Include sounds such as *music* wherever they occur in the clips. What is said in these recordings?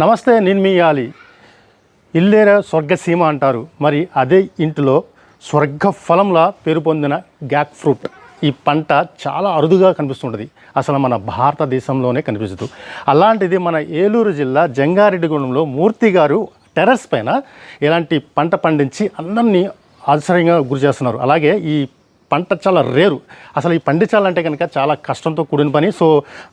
నమస్తే నేను మీ యాలి. ఇల్లేర స్వర్గసీమ అంటారు. మరి అదే ఇంటిలో స్వర్గ ఫలంలా పేరు పొందిన గ్యాక్ ఫ్రూట్. ఈ పంట చాలా అరుదుగా కనిపిస్తుంటుంది. అసలు మన భారతదేశంలోనే కనిపిస్తుంది. అలాంటిది మన ఏలూరు జిల్లా జంగారెడ్డిగూడెంలో మూర్తి గారు టెర్రస్ పైన ఇలాంటి పంట పండించి అందరినీ ఆశ్చర్యంగా గురి చేస్తున్నారు. అలాగే ఈ పంట చాలా రేరు. అసలు ఈ పండించాలంటే కనుక చాలా కష్టంతో కూడిన పని. సో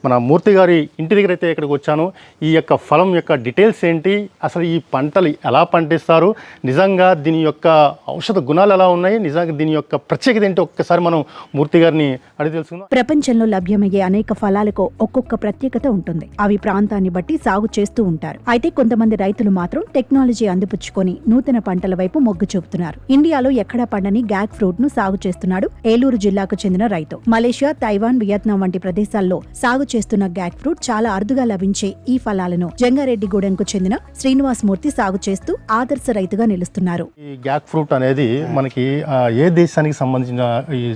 మన మూర్తి గారి ఇంటి దగ్గర అయితే ఇక్కడికి వచ్చాను. ఈ యొక్క ఫలం యొక్క డీటెయిల్స్ ఏంటి? అసలు ఈ పంటలు ఎలా పండిస్తారు? నిజంగా దీని యొక్క ఔషధ గుణాలు ఎలా ఉన్నాయి? నిజంగా దీని యొక్క ప్రత్యేకత ఏంటి? ఒక్కసారి మనం మూర్తి గారిని అడిగి తెలుసుకుందాం. ప్రపంచంలో లభ్యమయ్యే అనేక ఫలాలకు ఒక్కొక్క ప్రత్యేకత ఉంటుంది. అవి ప్రాంతాన్ని బట్టి సాగు చేస్తూ ఉంటారు. అయితే కొంతమంది రైతులు మాత్రం టెక్నాలజీ అందిపుచ్చుకొని నూతన పంటల వైపు మొగ్గు చూపుతున్నారు. ఇండియాలో ఎక్కడా పండని గ్యాక్ ఫ్రూట్ను సాగు చేస్తున్నాడు ఏలూరు జిల్లాకు చెందిన రైతు. మలేషియా తైవాన్ వియత్నాం వంటి ప్రదేశాల్లో సాగు చేస్తున్న గ్యాక్ ఫ్రూట్ చాలా అరుదుగా లభించే ఈ ఫలాలను జంగారెడ్డిగూడెంకు చెందిన శ్రీనివాస్ మూర్తి సాగు చేస్తూ ఆదర్శ రైతుగా నిలుస్తున్నారు. ఈ గ్యాక్ ఫ్రూట్ అనేది మనకి ఆ, ఏ దేశానికి సంబంధించిన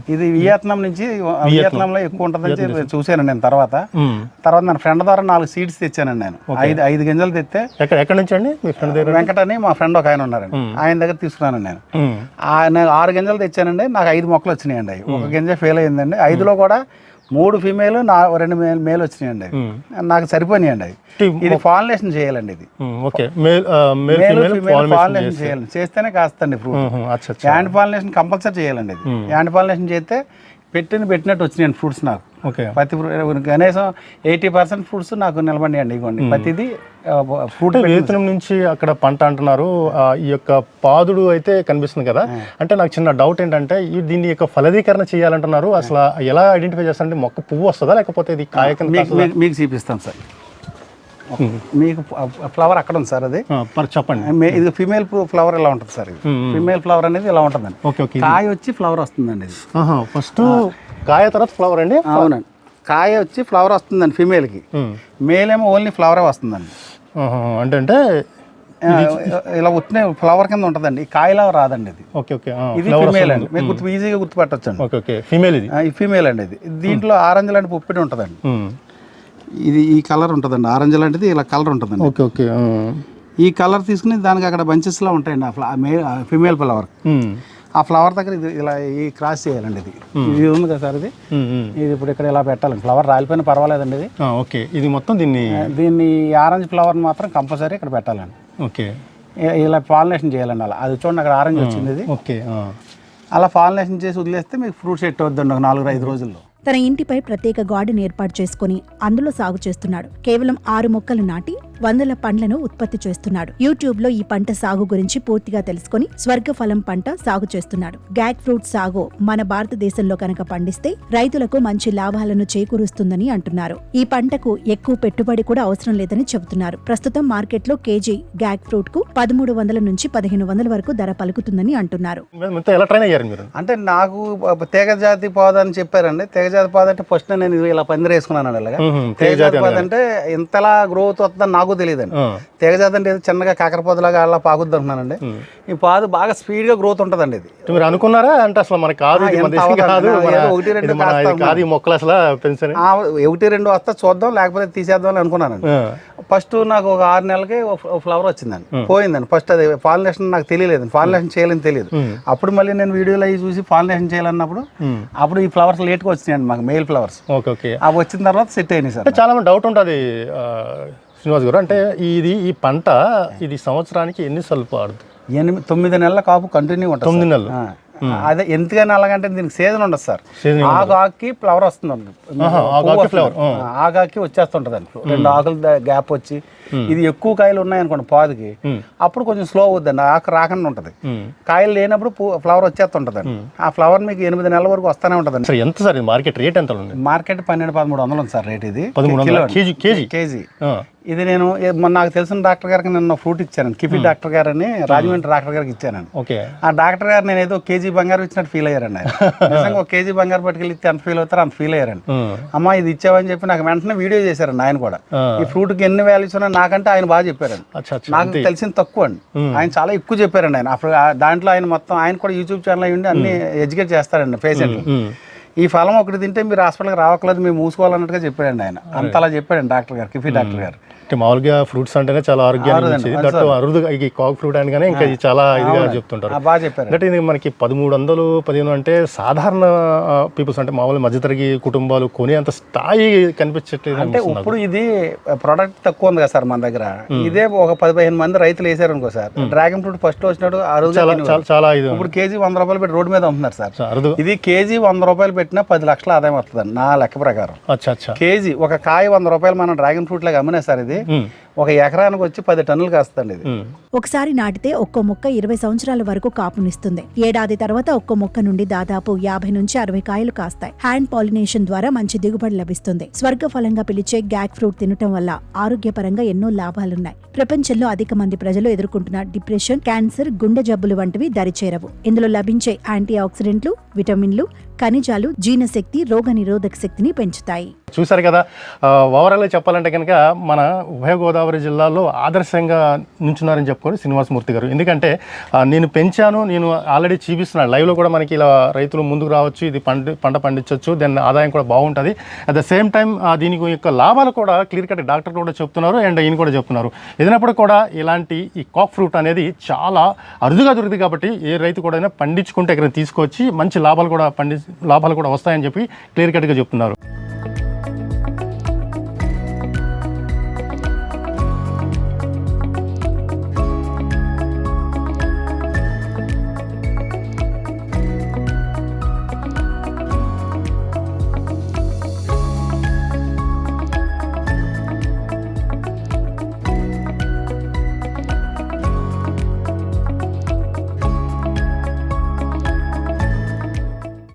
ఇది వియత్నాం నుంచి వియత్నాంలో ఎక్కువ ఉంటుందని చూశాను నేను తర్వాత. తర్వాత నా ఫ్రెండ్ ద్వారా నాలుగు సీడ్స్ తెచ్చానండి నేను. ఐదు ఐదు గింజలు తెస్తే ఎక్కడ ఎక్కడి నుంచి అండి? మీ ఫ్రెండ్ దగ్గర? వెంకట అని మా ఫ్రెండ్ ఒక ఆయన ఉన్నారండి. ఆయన దగ్గర తీసుకున్నాను నేను. ఆయన ఆరు గింజలు తెచ్చానండి. నాకు ఐదు మొక్కలు వచ్చినాయండి అవి. ఒక గింజ ఫెయిల్ అయిందండి ఐదులో కూడా మూడు ఫీమేల్ నా రెండు మేల్ మేల్ వచ్చినాయండి అవి. నాకు సరిపోయినాయండి అవి. ఇది ఫాలినేషన్ చేయాలండి ఇది. ఫాలినేషన్ చేయాలి చేస్తేనే కాస్తండి ఫ్రూట్ మ్మ్. అచ్చా అచ్చా. యాండ్ పాలినేషన్ కంపల్సరీ చేయాలండి ఇది. యాండ్ పాలినేషన్ చేస్తే పెట్టిన పెట్టినట్టు వచ్చినాయండి ఫ్రూట్స్ నాకు. ఓకే. ప్రతి కనీసం ఎయిటీ పర్సెంట్ ఫ్రూట్స్ నాకు నిలబడియండి ఇవ్వండి. ప్రతిదీ ఫ్రూట్ వేతనం నుంచి అక్కడ పంట అంటున్నారు ఈ యొక్క పాదుడు అయితే కనిపిస్తుంది కదా. అంటే నాకు చిన్న డౌట్ ఏంటంటే ఈ దీని యొక్క ఫలదీకరణ చేయాలంటున్నారు అసలు ఎలా ఐడెంటిఫై చేస్తారంటే మొక్క పువ్వు వస్తుందా లేకపోతే ఇది కాయ కింద మీకు కాస్తుందా? మీకు- మీకు చూపిస్తాం సార్. మీకు ఫ్లవర్ అక్కడ ఉంది సార్ అది. చెప్పండి. ఇది ఫిమేల్ ఫ్లవర్ ఇలా ఉంటుంది సార్ ఇది? ఫిమేల్ ఫ్లవర్ అనేది ఇలా ఉంటుందండి. కాయ వచ్చి ఫ్లవర్ వస్తుందండి ఇది. ఫస్ట్ కాయ తర్వాత ఫ్లవర్ అండి? అవునండి. కాయ వచ్చి ఫ్లవర్ వస్తుందండి ఫిమేల్కి. మేల్ ఏమో ఓన్లీ ఫ్లవరే వస్తుందండి. అంటే ఇలా వచ్చిన ఫ్లవర్ కింద ఉంటుందండి. ఈ కాయలా రాదండి ఇది. Okay okay. ఇది ఫిమేల్. అండి. మీకు గుర్తు ఈజీగా గుర్తుపట్టొచ్చండి. Okay okay. ఫీమేల్ ఇది. ఫీమేల్ అండి ఇది. దీంట్లో ఆరెంజ్ లాంటి పుప్పిడి ఉంటుందండి. ఇది ఈ కలర్ ఉంటుందండి. ఆరెంజ్ లాంటిది ఇలా కలర్ ఉంటుందండి. Okay okay. ఈ కలర్ తీసుకుని దానికి అక్కడ బంచెస్లో ఉంటాయండి ఆ ఫిమేల్ ఫ్లవర్. ఆ ఫ్లవర్ దగ్గర ఇది ఇలా ఈ క్రాస్ చేయాలండి ఇది. ఇది ఉంది కదా సార్ ఇది. ఇది ఇప్పుడు ఇక్కడ ఇలా పెట్టాలండి ఫ్లవర్ రాలిపోయినా పర్వాలేదండి ఇది. ఓకే. ఇది మొత్తం దీన్ని దీన్ని ఆరెంజ్ ఫ్లవర్ మాత్రం కంపల్సరీ ఇక్కడ పెట్టాలండి. ఓకే. ఇలా పాలినేషన్ చేయాలండి అలా. అది చూడండి అక్కడ ఆరెంజ్ వచ్చింది ఇది. ఓకే. అలా పాలినేషన్ చేసి వదిలేస్తే మీకు ఫ్రూట్ సెట్ అవుద్దండి ఒక నాలుగు ఐదు రోజుల్లో. తన ఇంటిపై ప్రత్యేక గార్డెన్ ఏర్పాటు చేసుకుని అందులో సాగు చేస్తున్నాడు. కేవలం ఆరు మొక్కలు నాటి వందల పండ్లను ఉత్పత్తి చేస్తున్నాడు. యూట్యూబ్లో ఈ పంట సాగు గురించి పూర్తిగా తెలుసుకుని స్వర్గఫలం పంట సాగు చేస్తున్నాడు. గ్యాక్ ఫ్రూట్ సాగు మన భారతదేశంలో కనుక పండిస్తే రైతులకు మంచి లాభాలను చేకూరుస్తుందని అంటున్నారు. ఈ పంటకు ఎక్కువ పెట్టుబడి కూడా అవసరం లేదని చెబుతున్నారు. ప్రస్తుతం మార్కెట్లో కేజీ గ్యాక్ ఫ్రూట్కు పదమూడు వందల నుంచి పదిహేను వందల వరకు ధర పలుకుతుందని అంటున్నారు. మొత్తం ఎలా ట్రైన్ అయ్యారు మీరు? అంటే నాకు తీగ జాతి పౌద అని చెప్పారండి. తీగ జాతి పౌద అంటే ఫస్ట్ నేను ఇలా పందిరి వేసుకున్నాను ఇలాగా జాతి పౌద అంటే ఇంతలా గ్రోత్ వస్తుందని నాకు తెలియదండి. జాతి అంటే చిన్నగా కాకరపోతలాగా అలా పాకుద్ది అనుకున్నానండి. ఈ పాదు బాగా స్పీడ్గా గ్రోత్ ఉంటుందండి ఇది. మీరు అనుకున్నారా? అంటే అసలు మనకి కాదు ఒకటి రెండు కాదు మొక్కలు అసలు ఒకటి రెండు వస్తా చూద్దాం లేకపోతే తీసేద్దాం అని అనుకున్నానండి. ఫస్ట్ నాకు ఒక ఆరు నెలలకి ఫ్లవర్ వచ్చిందండి. పోయిందండి. ఫస్ట్ అది పాలినేషన్ నాకు తెలియలేదు పాలినేషన్ చేయాలని తెలియదు. అప్పుడు మళ్ళీ నేను వీడియోలో అవి చూసి పాలినేషన్ చేయాలన్నప్పుడు అప్పుడు ఈ ఫ్లవర్స్ లేట్గా వచ్చినాయండి. మాకు మెయిల్ ఫ్లవర్స్ ఓకే ఓకే. అవి వచ్చిన తర్వాత సెట్ అయినాయి సార్ చాలా మంది డౌట్ ఉంటుంది శ్రీనివాస్ గారు. అంటే ఇది ఈ పంట ఇది సంవత్సరానికి ఎన్నిసార్లు పాడుతుంది ఎనిమిది తొమ్మిది నెలల కాపు కంటిన్యూ ఉంటుంది తొమ్మిది. నెలలు. అదే ఎందుకని అలాగంటే దీనికి సీజన్ ఉండదు సార్. ఆకుకి ఫ్లవర్ వస్తుంది. ఆ, ఆకు ఆకుకి వచ్చేస్తుంటదండి రెండు ఆకులు గ్యాప్ వచ్చి. ఇది ఎక్కువ కాయలు ఉన్నాయనుకోండి పాదుకి అప్పుడు కొంచెం స్లో అవుద్దండి. ఆకు రాకుండా ఉంటది. కాయలు లేనప్పుడు ఫ్లవర్ వచ్చేస్తుంటదండి. ఆ ఫ్లవర్ మీకు ఎనిమిది నెలల వరకు వస్తూనే ఉంటదండి. సరే ఎంత సార్ మార్కెట్ రేట్ ఎంత ఉంది? మార్కెట్ పన్నెండు పదమూడు వందలు ఉంది సార్ రేట్ ఇది. KG KG. ఇది నేను మొన్న నాకు తెలిసిన డాక్టర్ గారికి నిన్న ఫ్రూట్ ఇచ్చాను కిఫీ డాక్టర్ గారని రాజమండ్రి డాక్టర్ గారికి ఇచ్చానండి. ఓకే. ఆ డాక్టర్ గారు నేను ఏదో కేజీ బంగారం ఇచ్చినట్టు ఫీల్ అయ్యారండి ఆయన. *laughs* నిజంగా ఒక కేజీ బంగారం పట్టుకెళ్ళి ఇస్తే అంత ఫీల్ అవుతారు అంత ఫీల్ అయ్యారండి. ఉమ్. అమ్మా ఇది ఇచ్చావని చెప్పి నాకు వెంటనే వీడియో చేశారండి ఆయన కూడా. ఈ ఫ్రూట్కి ఎన్ని వాల్యూస్ ఉన్నా నాకంటే ఆయన బాగా చెప్పారండి. నాకు తెలిసింది తక్కువ అండి. ఆయన చాలా ఎక్కువ చెప్పారండి ఆయన. అప్పుడు దాంట్లో ఆయన మొత్తం ఆయన కూడా యూట్యూబ్ ఛానల్ అయ్యి అన్ని ఎడ్యుకేట్ చేస్తారండి పేషెంట్. ఈ ఫలం ఒకటి తింటే మీరు హాస్పిటల్కి రావట్లేదు మీరు మూసుకోవాలన్నట్టుగా చెప్పాడండి ఆయన. అంత అలా చెప్పాడండి డాక్టర్ గారు కిఫీ డాక్టర్ గారు. అంటే మామూలుగా ఫ్రూట్స్ అంటేనే చాలా ఆరోగ్యానికి దట్టు అరుదుగా ఈ కాక్ ఫ్రూట్ అనగానే ఇంకా ఇది చాలా ఇదిగా చెప్తుంటారు. ఆ, బాగా చెప్పారు. అంటే ఇది మనకి పదమూడు వందలు పదిహేను అంటే సాధారణ పీపుల్స్ అంటే మామూలు మధ్యతరగతి కుటుంబాలు కొని అంత స్థాయి కనిపించట్లేదు అంటే ఇప్పుడు ఇది ప్రోడక్ట్ తక్కువ ఉంది కదా సార్ మన దగ్గర. ఇదే ఒక పది పదిహేను మంది రైతులు వేసారు అనుకో సార్ డ్రాగన్ ఫ్రూట్ ఫస్ట్ వచ్చినట్టు అరుదుగా చాలా ఇది ఇప్పుడు కేజీ వంద రూపాయలు పెట్టి రోడ్డు మీద అమ్ముతున్నారు సార్. అరుదు. ఇది కేజీ వంద రూపాయలు పెట్టినా పది లక్షల ఆదాయం వస్తుంది నా లెక్క ప్రకారం. కేజీ ఒక కాయ వంద రూపాయలు మనం డ్రాగన్ ఫ్రూట్ లాగా అమ్మినా సార్ ఇది ఉమ్, ఒక ఎకరానికి వచ్చి పది టన్నులు కాస్తుంది ఇది. ఒకసారి నాటితే ఒక్కో మొక్క ఇరవై సంవత్సరాల వరకు కాపునిస్తుంది. ఏడాది తర్వాత ఒక్కో మొక్క నుండి దాదాపు యాభై నుంచి అరవై కాయలు కాస్తాయి. హ్యాండ్ పాలినేషన్ ద్వారా మంచి దిగుబడి లభిస్తుంది. స్వర్గ ఫలంగా పిలిచే గ్యాక్ ఫ్రూట్ తినటం వల్ల ఆరోగ్యపరంగా ఎన్నో లాభాలున్నాయి. ప్రపంచంలో అధిక మంది ప్రజలు ఎదుర్కొంటున్న డిప్రెషన్ క్యాన్సర్ గుండె జబ్బులు వంటివి దరిచేరవు. ఇందులో లభించే యాంటీ ఆక్సిడెంట్లు విటమిన్లు ఖనిజాలు జీర్ణశక్తి రోగ నిరోధక శక్తిని పెంచుతాయి. చూశారు కదా ఆ, ఓవరాల్గా చెప్పాలంటే కనుక మన ఉభయ గోదావరి జిల్లాలో ఆదర్శంగా నించున్నారని చెప్పుకొని శ్రీనివాసమూర్తి గారు. ఎందుకంటే నేను పెంచాను నేను ఆల్రెడీ చూపిస్తున్నాను. లైవ్లో కూడా మనకి ఇలా రైతులు ముందుకు రావచ్చు ఇది పంట పంట పండించవచ్చు దాని ఆదాయం కూడా బాగుంటుంది. అట్ ద సేమ్ టైం దీనికి యొక్క లాభాలు కూడా క్లియర్ కట్ డాక్టర్ కూడా చెప్తున్నారు అండ్ ఈయన కూడా చెప్తున్నారు. ఏదైనప్పుడు కూడా ఇలాంటి ఈ కాక్ ఫ్రూట్ అనేది చాలా అరుదుగా దొరుకుతుంది కాబట్టి ఏ రైతు కూడా పండించుకుంటే ఇక్కడ తీసుకొచ్చి మంచి లాభాలు కూడా పండి లాభాలు కూడా వస్తాయని చెప్పి క్లియర్ కట్గా చెప్తున్నారు.